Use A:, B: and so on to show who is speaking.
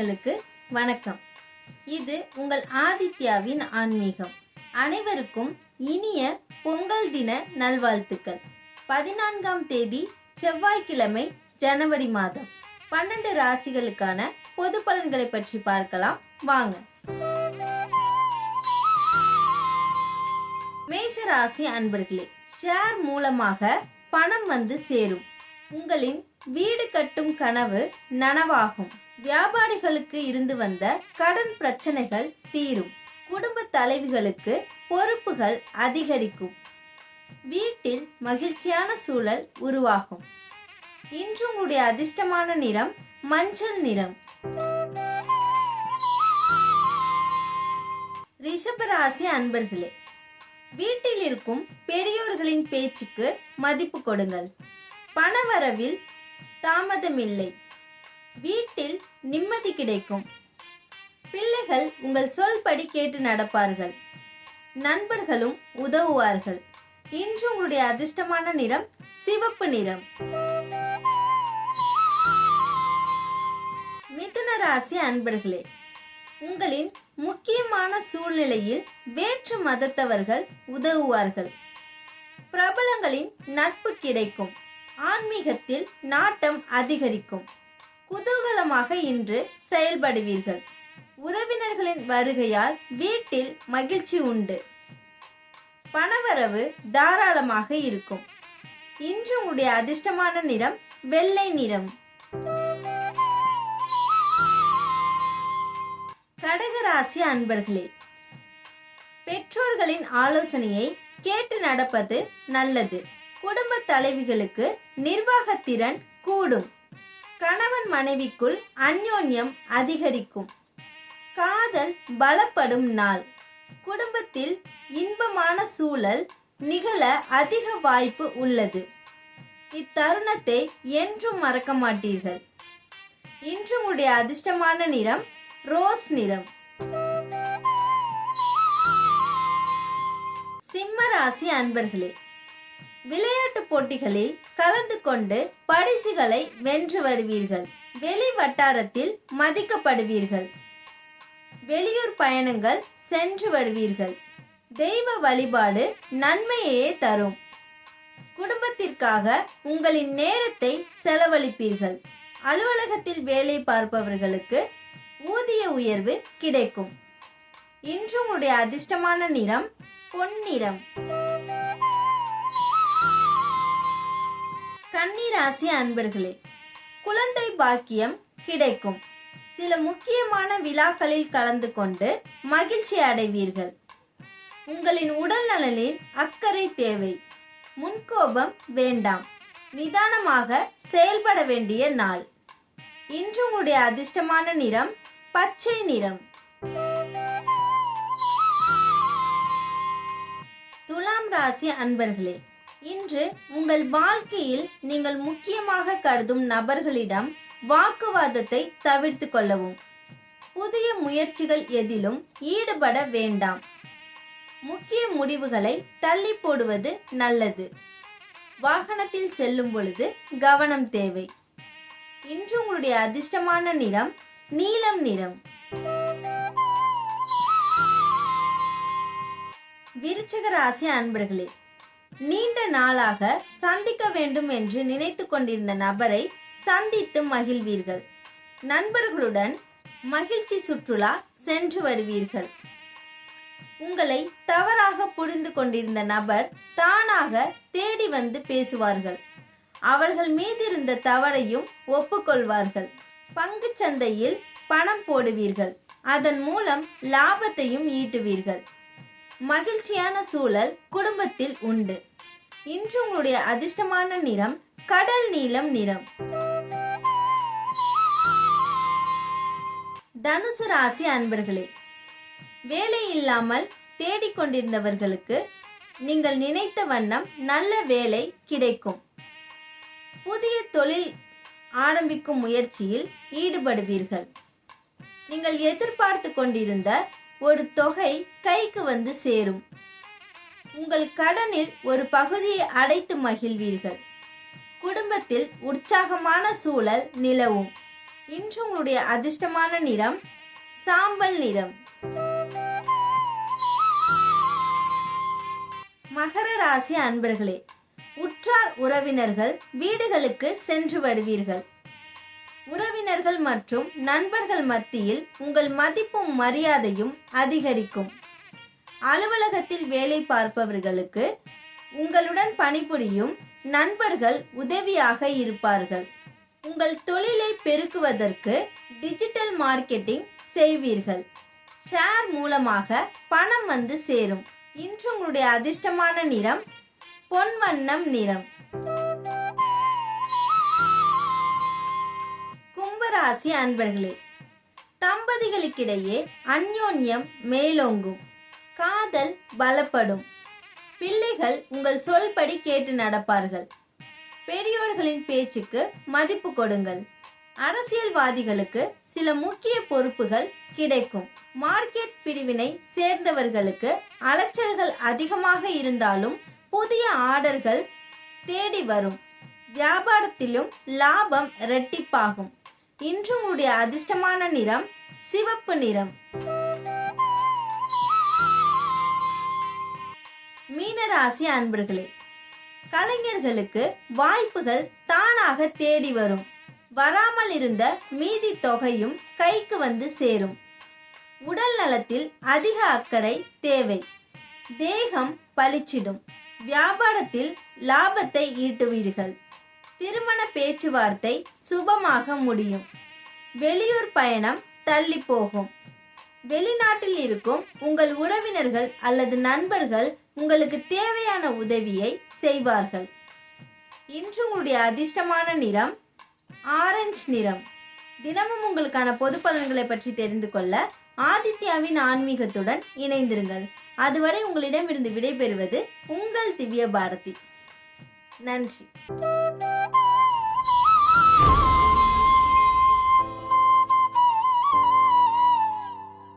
A: நேயர்களுக்கு வணக்கம். இது உங்கள் ஆதித்யாவின் ஆன்மீகம். அனைவருக்கும் இனிய பொங்கல் தின நல்வாழ்த்துக்கள். பதினான்காம் தேதி செவ்வாய்க்கிழமை ஜனவரி மாதம். பன்னெண்டு ராசிகளுக்கான பொது பலன்களை பற்றி பார்க்கலாம். வாங்க. மேஷ ராசி அன்பர்களே ஷேர் மூலமாக பணம் வந்து சேரும். உங்களின் வீடு கட்டும் கனவு நனவாகும். வியாபாரிகளுக்கு இருந்து வந்த கடன் பிரச்சனைகள் தீரும். குடும்ப தலைவிகளுக்கு பொறுப்புகள் அதிகரிக்கும். வீட்டில் மகிழ்ச்சியான சூழல் உருவாகும். இன்று உங்களுடைய அதிர்ஷ்டமான நிறம் மஞ்சள் நிறம். ரிஷபராசி அன்பர்களே வீட்டில் இருக்கும் பெரியோர்களின் பேச்சுக்கு மதிப்பு கொடுங்கள். பணவரவில் தாமதமில்லை. வீட்டில் நிம்மதி கிடைக்கும். பிள்ளைகள் உங்கள் சொல்படி கேட்டு நடப்பார்கள். நண்பர்களும் உதவுவார்கள். இன்று உங்களுடைய அதிர்ஷ்டமான நிறம் சிவப்பு நிறம். மிதுன ராசி அன்பர்களே உங்களின் முக்கியமான சூழ்நிலையில் வேற்று மதத்தவர்கள் உதவுவார்கள். பிரபலங்களின் நட்பு கிடைக்கும். ஆன்மீகத்தில் நாட்டம் அதிகரிக்கும். குதூகலமாக இன்று செயல்படுவீர்கள். உறவினர்களின் வருகையால் வீட்டில் மகிழ்ச்சி உண்டு. பணவரவு தாராளமாக இருக்கும். இன்று உங்களுடைய அதிர்ஷ்டமான நிறம் வெள்ளை நிறம். கடகராசி அன்பர்களே பெற்றோர்களின் ஆலோசனையை கேட்டு நடப்பது நல்லது. குடும்ப தலைவிகளுக்கு நிர்வாகத்திறன் கூடும். கணவன் மனைவிக்குள் அந்யோன்யம் அதிகரிக்கும். காதல் பலப்படும் நாள். குடும்பத்தில் இன்பமான சூழல் நிகழ அதிக வாய்ப்பு உள்ளது. இத்தருணத்தை என்றும் மறக்க மாட்டீர்கள். இன்று உங்களுடைய அதிர்ஷ்டமான நிறம் ரோஸ் நிறம். சிம்ம ராசி அன்பர்களே விளையாட்டு போட்டிகளில் கலந்து கொண்டு பரிசுகளை வென்று வருவீர்கள். வெளி வட்டாரத்தில் மதிக்கப்படுவீர்கள். வெளியூர் பயணங்கள் சென்று வருவீர்கள். தெய்வ வழிபாடு நன்மையே தரும். குடும்பத்திற்காக உங்களின் நேரத்தை செலவழிப்பீர்கள். அலுவலகத்தில் வேலை பார்ப்பவர்களுக்கு ஊதிய உயர்வு கிடைக்கும். இன்று உங்களுடைய அதிர்ஷ்டமான நிறம் பொன்னிறம். கன்னிராசி அன்பர்களே குழந்தை பாக்கியம் கிடைக்கும். சில முக்கியமான விழாக்களில் கலந்து கொண்டு மகிழ்ச்சி அடைவீர்கள். உங்களின் உடல் நலனில் அக்கறை தேவை. முன்கோபம் வேண்டாம். நிதானமாக செயல்பட வேண்டிய நாள். இன்று உங்களுடைய அதிர்ஷ்டமான நிறம் பச்சை நிறம். துலாம் ராசி அன்பர்களே இன்று உங்கள் வாழ்க்கையில் நீங்கள் முக்கியமாக கருதும் நபர்களிடம் வாக்குவாதத்தை தவிர்த்து கொள்ளவும். புதிய முயற்சிகள் எதிலும் ஈடுபட வேண்டாம். முக்கிய முடிவுகளை தள்ளி போடுவது நல்லது. வாகனத்தில் செல்லும் பொழுது கவனம் தேவை. இன்று உங்களுடைய அதிர்ஷ்டமான நிறம் நீலம் நிறம். விருச்சக ராசி அன்பர்களே நீண்ட நாளாக சந்திக்க வேண்டும் என்று நினைத்து கொண்டிருந்த நபரை சந்தித்து மகிழ்வீர்கள். நண்பர்களுடன் மகிழ்ச்சி சுற்றுலா சென்று வருவீர்கள். உங்களை தவறாக புரிந்து கொண்டிருந்த நபர் தானாக தேடி வந்து பேசுவார்கள். அவர்கள் மீது இருந்த தவறையும் ஒப்புக்கொள்வார்கள். பங்குச் சந்தையில் பணம் போடுவீர்கள். அதன் மூலம் லாபத்தையும் ஈட்டுவீர்கள். மகிழ்ச்சியான சூழல் குடும்பத்தில் உண்டு. இன்று உங்களுடைய அதிர்ஷ்டமான நிறம் கடல் நீலம் நிறம். தனுசு ராசி அன்பர்களே வேலை இல்லாமல் தேடிக்கொண்டிருந்தவர்களுக்கு நீங்கள் நினைத்த வண்ணம் நல்ல வேலை கிடைக்கும். புதிய தொழில் ஆரம்பிக்கும் முயற்சியில் ஈடுபடுவீர்கள். நீங்கள் எதிர்பார்த்து கொண்டிருந்த ஒரு தொகை கைக்கு வந்து சேரும். உங்கள் கடனில் ஒரு பகுதியை அடைத்து மகிழ்வீர்கள். குடும்பத்தில் உற்சாகமான சூழல் நிலவும். இன்று உங்களுடைய அதிர்ஷ்டமான நிறம் சாம்பல் நிறம். மகர ராசி அன்பர்களே உற்றார் உறவினர்கள் வீடுகளுக்கு சென்று வருவீர்கள். உறவினர்கள் மற்றும் நண்பர்கள் மத்தியில் உங்கள் மதிப்பும் மரியாதையும் அதிகரிக்கும். அலுவலகத்தில் வேலை பார்ப்பவர்களுக்கு உங்களுடன் பணிபுரியும் நண்பர்கள் உதவியாக இருப்பார்கள். உங்கள் தொழிலை பெருக்குவதற்கு டிஜிட்டல் மார்க்கெட்டிங் செய்வீர்கள். ஷேர் மூலமாக பணம் வந்து சேரும். இன்று உங்களுடைய அதிர்ஷ்டமான நிறம் பொன்வண்ணம் நிறம். கும்பராசி அன்பர்களே தம்பதிகளுக்கிடையே அந்யோன்யம் மேலோங்கும். காதல் பலப்படும் பிள்ளைகள் உங்கள் சொல்படி கேட்டு நடப்பார்கள். பெரியோர்களின் பேச்சுக்கு மதிப்பு கொடுங்கள். அரசியல்வாதிகளுக்கு சில முக்கிய பொறுப்புகள் கிடைக்கும். மார்க்கெட் பிரிவினை சேர்ந்தவர்களுக்கு அலைச்சல்கள் அதிகமாக இருந்தாலும் புதிய ஆர்டர்கள் தேடி வரும். வியாபாரத்திலும் லாபம் இரட்டிப்பாகும். இன்று உங்களுடைய அதிர்ஷ்டமான நிறம் சிவப்பு நிறம். மீனராசி அன்பர்களே கலைஞர்களுக்கு வாய்ப்புகள் தானாக தேடி வரும். வராமல் இருந்த மீதி தொகையும் கைக்கு வந்து சேரும். உடல் நலத்தில் அதிக அக்கறை தேவை. தேகம் பளிச்சிடும். வியாபாரத்தில் லாபத்தை ஈட்டுவீர்கள். திருமண பேச்சுவார்த்தை சுபமாக முடியும். வெளியூர் பயணம் தள்ளி போகும். வெளிநாட்டில் இருக்கும் உங்கள் உறவினர்கள் அல்லது நண்பர்கள் உங்களுக்கு தேவையான உதவியை செய்வார்கள். இன்று உங்களுடைய அதிர்ஷ்டமான நிறம் ஆரஞ்சு நிறம். தினமும் உங்களுக்கான பொது பலன்களை பற்றி தெரிந்து கொள்ள ஆதித்யாவின் ஆன்மீகத்துடன் இணைந்திருங்கள். அதுவரை உங்களிடமிருந்து விடைபெறுவது உங்கள் திவ்ய பாரதி. நன்றி.